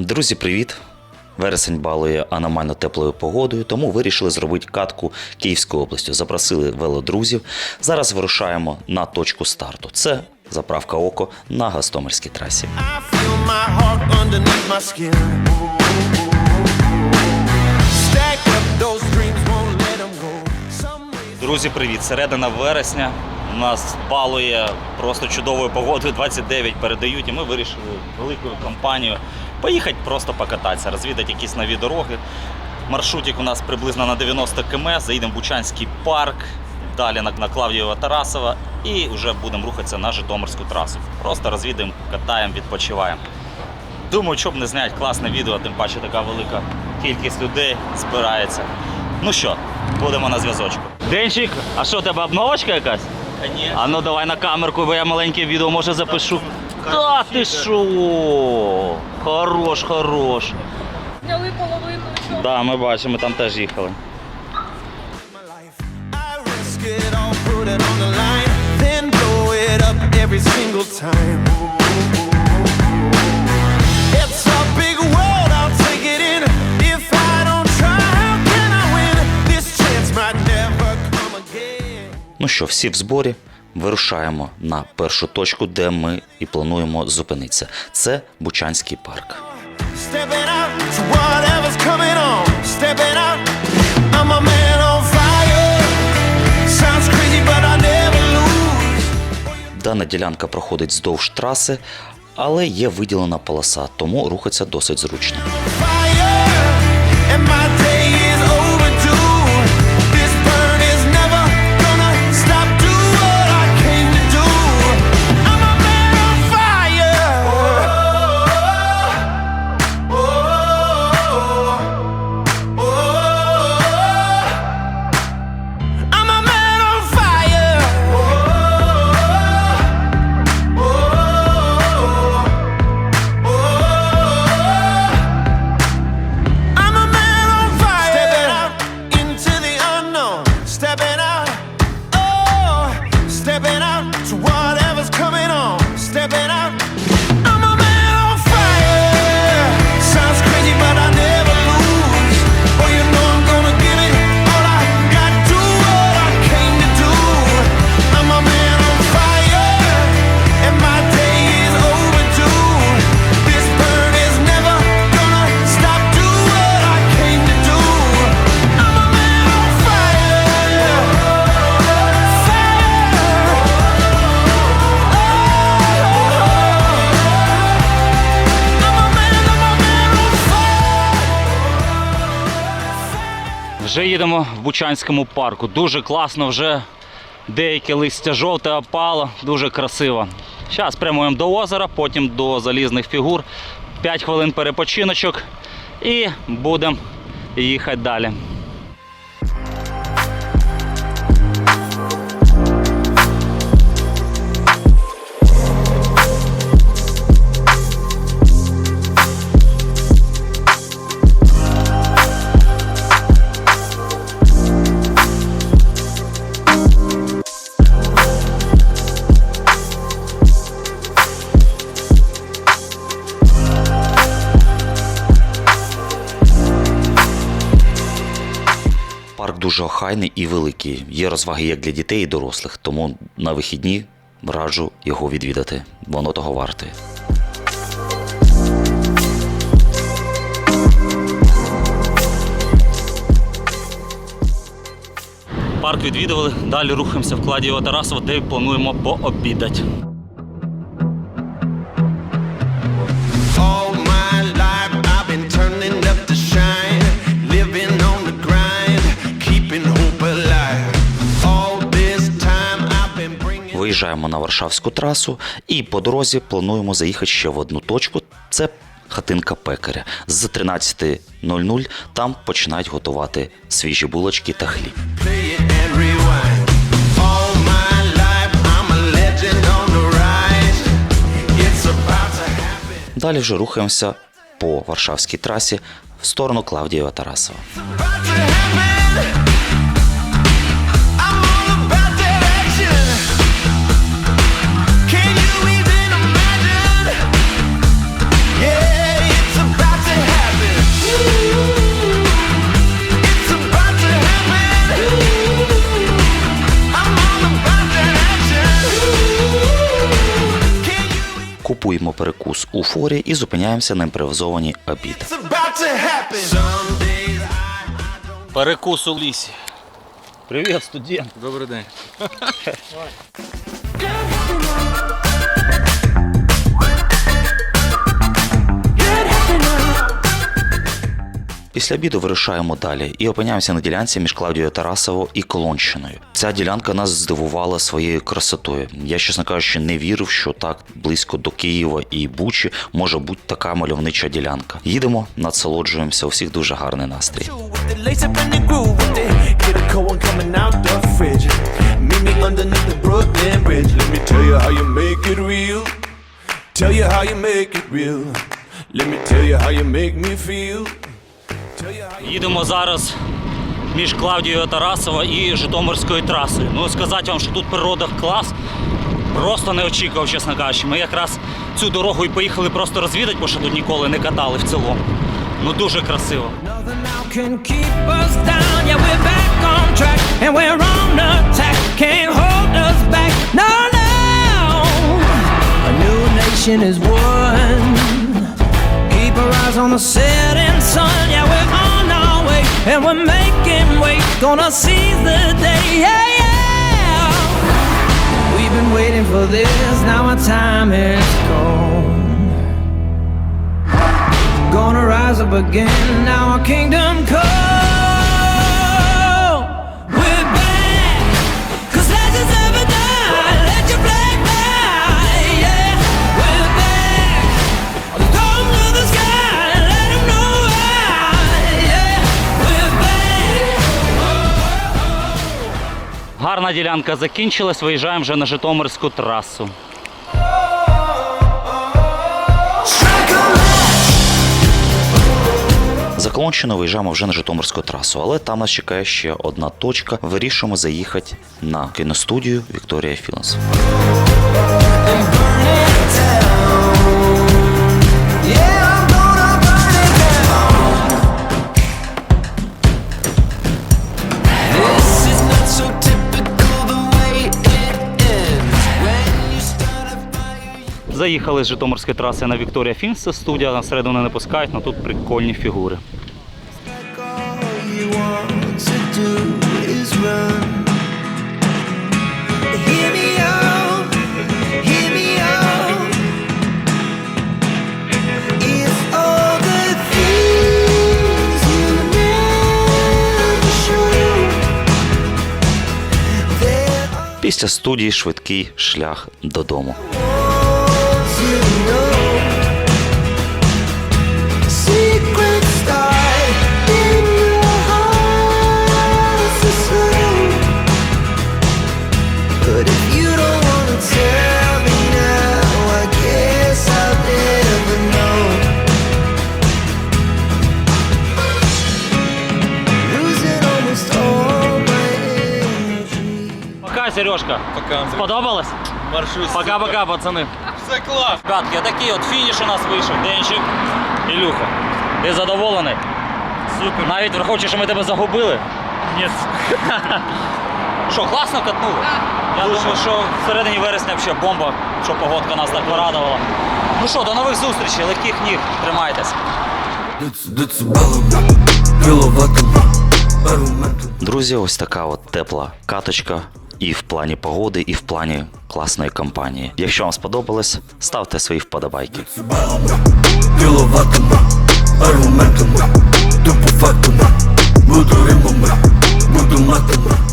Друзі, привіт! Вересень балує аномально теплою погодою, тому вирішили зробити катку Київською областю. Запросили велодрузів. Зараз вирушаємо на точку старту. Це заправка око на Гастомельській трасі. I feel Друзі, привіт! Середина вересня. Нас балує просто чудовою погодою. 29 передають, і ми вирішили великою компанією поїхати просто покататися, розвідати якісь нові дороги. Маршрутик у нас приблизно на 90 км. Заїдемо в Бучанський парк, далі на Клавдієва Тарасова і вже будемо рухатися на Житомирську трасу. Просто розвідаємо, катаємо, відпочиваємо. Думаю, щоб не зняти класне відео, тим паче така велика кількість людей збирається. Ну що, будемо на зв'язочку. Денчик, а що, у тебе обновочка якась? А ну давай на камерку, бо я маленьке відео може запишу. Та ти що? Хорош, хорош. Зняли половину. Да, ми бачимо, ми там теж їхали. my life. I risk it all, put it on the line, then blow it up every single time. Ну що, всі в зборі. Вирушаємо на першу точку, де ми і плануємо зупинитися. Це Бучанський парк. Дана ділянка проходить здовж траси, але є виділена полоса, тому рухатися досить зручно. Вже їдемо в Бучанському парку. Дуже класно, вже деяке листя жовте опало, дуже красиво. Зараз прямуємо до озера, потім до залізних фігур. 5 хвилин перепочиночок і будемо їхати далі. Парк дуже охайний і великий. Є розваги як для дітей і дорослих, тому на вихідні раджу його відвідати. Воно того вартує. Парк відвідували, далі рухаємося в Кладієво Тарасово, де плануємо пообідати. Виїжджаємо на Варшавську трасу і по дорозі плануємо заїхати ще в одну точку. Це хатинка пекаря. З 13.00 там починають готувати свіжі булочки та хліб. Далі вже рухаємося по Варшавській трасі в сторону Клавдієва Тарасова. Купуємо у форі і зупиняємося на імпровізованій обід. Перекус у лісі. Привіт, студент. Добрий день. Після обіду вирушаємо далі і опиняємося на ділянці між Клавдією Тарасово і Колонщиною. Ця ділянка нас здивувала своєю красотою. Я, чесно кажучи, не вірив, що так близько до Києва і Бучі може бути така мальовнича ділянка. Їдемо, насолоджуємося. У всіх дуже гарний настрій. Tell you how you make it real. Let me tell you how you make me feel. Їдемо зараз між Клавдією Тарасова і Житомирською трасою. Ну, сказати вам, що тут природа клас. Просто не очікував, чесно кажучи. Ми якраз цю дорогу і поїхали просто розвідати, бо що тут ніколи не катали в цілому. Ну дуже красиво. Is won. Eyes on the setting sun. Yeah, we're on our way and we're making way. Gonna seize the day. Yeah, yeah. We've been waiting for this. Now our time is gone. Gonna rise up again, now our kingdom come. Гарна ділянка закінчилась, виїжджаємо вже на Житомирську трасу. За Колонщину виїжджаємо вже на Житомирську трасу, але там нас чекає ще одна точка. Вирішуємо заїхати на кіностудію Вікторія Філмс. Yeah, Заїхали з Житомирської траси на Вікторія Філмс. Студія, нас всередину не пускають, але тут прикольні фігури. all you want to do Сережка. Пока. Сподобалось? Маршрут. Пока-пока, пацани. Все клас. Ребятки, такий от фініш у нас вийшов. Денчик, Ілюха. Ти задоволений? Супер. Навіть враховуючи, що ми тебе загубили. Ні. Що, класно катнули? Я думаю, що в середині вересня взагалі бомба, що погодка нас так порадувала. Ну що, до нових зустрічей, легких ніг, тримайтесь. Друзі, ось така от тепла каточка і в плані погоди, і в плані класної компанії. Якщо вам сподобалось, ставте свої вподобайки. Аргументами, тупо фактами, буду римами, буду матами.